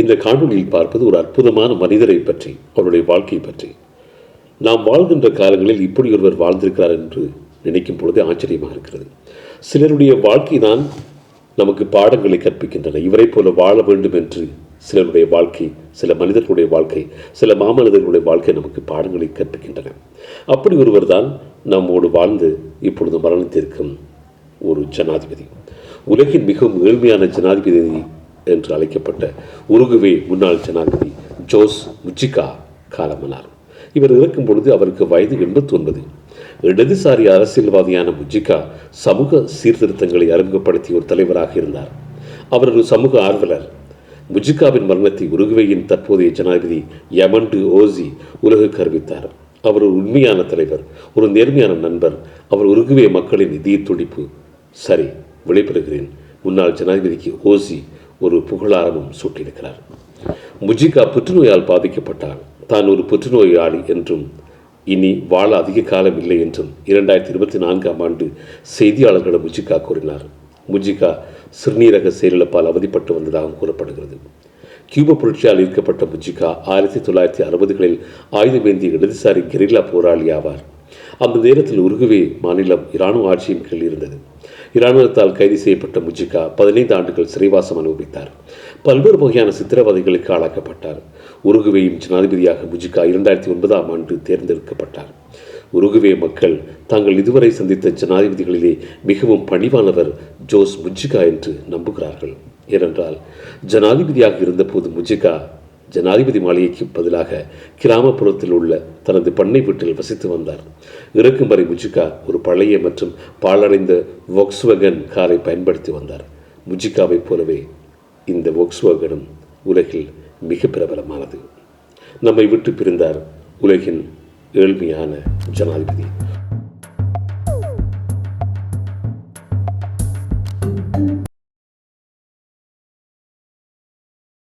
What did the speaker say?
இந்த காணொலியில் பார்ப்பது ஒரு அற்புதமான மனிதரை பற்றி அவருடைய வாழ்க்கை பற்றி. நாம் வாழ்கின்ற காலங்களில் இப்படி ஒருவர் வாழ்ந்திருக்கிறார் என்று நினைக்கும் பொழுது ஆச்சரியமாக இருக்கிறது. சிலருடைய வாழ்க்கை தான் நமக்கு பாடங்களை கற்பிக்கின்றன. இவரை போல வாழ வேண்டும் என்று சிலருடைய வாழ்க்கை சில மனிதர்களுடைய வாழ்க்கை சில மாமனிதர்களுடைய வாழ்க்கை நமக்கு பாடங்களை கற்பிக்கின்றன. அப்படி ஒருவர் தான் நம்மோடு வாழ்ந்து இப்பொழுது மரணித்திருக்கும் ஒரு ஜனாதிபதி. உலகின் மிகவும் ஏழ்மையான ஜனாதிபதி என்று அழைக்கப்பட்ட உருகுவே முன்னாள் ஜனாதிபதி ஜோஸ் முஜிகா காலமானார். இவர் இறக்கும் பொழுது அவருக்கு வயது எண்பத்தி ஒன்பது இடதுசாரி அரசியல்வாதியான முஜிகா சமூக சீர்திருத்தங்களை அறிமுகப்படுத்திய ஒரு தலைவராக இருந்தார். அவர் ஒரு சமூக ஆர்வலர். முஜிகாவின் மரணத்தை உருகுவேயின் தற்போதைய ஜனாதிபதி யமண்டு ஓசி உலகுக்கு அறிவித்தார் அவர் ஒரு உண்மையான தலைவர் ஒரு நேர்மையான நண்பர். அவர் உருகுவே மக்களின் இதய துடிப்பு. சரி விடைபெறுகிறேன். முன்னாள் ஜனாதிபதிக்கு ஓசி ஒரு புகழாரமும் சூட்டியிருக்கிறார். முஜிகா புற்றுநோயால் பாதிக்கப்பட்டார். தான் ஒரு புற்றுநோயாளி என்றும் இனி வாழ அதிக காலம் இல்லை என்றும் இரண்டாயிரத்தி இருபத்தி நான்காம் ஆண்டு செய்தியாளர்களிடம் முஜிகா கூறினார். முஜிகா சிறுநீரக செயலிழப்பால் அவதிப்பட்டு வந்ததாக கூறப்படுகிறது. கியூப புரட்சியால் ஈர்க்கப்பட்ட முஜிகா ஆயிரத்தி தொள்ளாயிரத்தி அறுபதுகளில் ஆயுதமேந்திய இடதுசாரி கெரில்லா போராளி ஆவார் அந்த நேரத்தில் உருகுவே மாநிலம் இராணுவ ஆட்சியின் கீழ் இருந்தது. இராணுவத்தால் கைது செய்யப்பட்ட முஜிகா பதினைந்து ஆண்டுகள் சிறைவாசம் அனுபவித்தார். பல்வேறு வகையான சித்திரவதைகளுக்கு ஆளாக்கப்பட்டார். உருகுவேயும் ஜனாதிபதியாக முஜிகா இரண்டாயிரத்தி ஒன்பதாம் ஆண்டு தேர்ந்தெடுக்கப்பட்டார். உருகுவே மக்கள் தாங்கள் இதுவரை சந்தித்த ஜனாதிபதிகளிலே மிகவும் பணிவானவர் ஜோஸ் முஜிகா என்று நம்புகிறார்கள். ஏனென்றால் ஜனாதிபதியாக இருந்தபோது முஜிகா ஜனாதிபதி மாளிகைக்கு பதிலாக கிராமப்புறத்தில் உள்ள தனது பண்ணை வீட்டில் வசித்து வந்தார். இறக்கும் வரை முஜிகா ஒரு பழைய மற்றும் பாழடைந்த வொக்ஸ்வகன் காரை பயன்படுத்தி வந்தார். முஜிகாவைப் போலவே இந்த வொக்ஸ்வகனும் உலகில் மிக பிரபலமானது. நம்மை விட்டு பிரிந்தார் உலகின் ஏழ்மையான ஜனாதிபதி.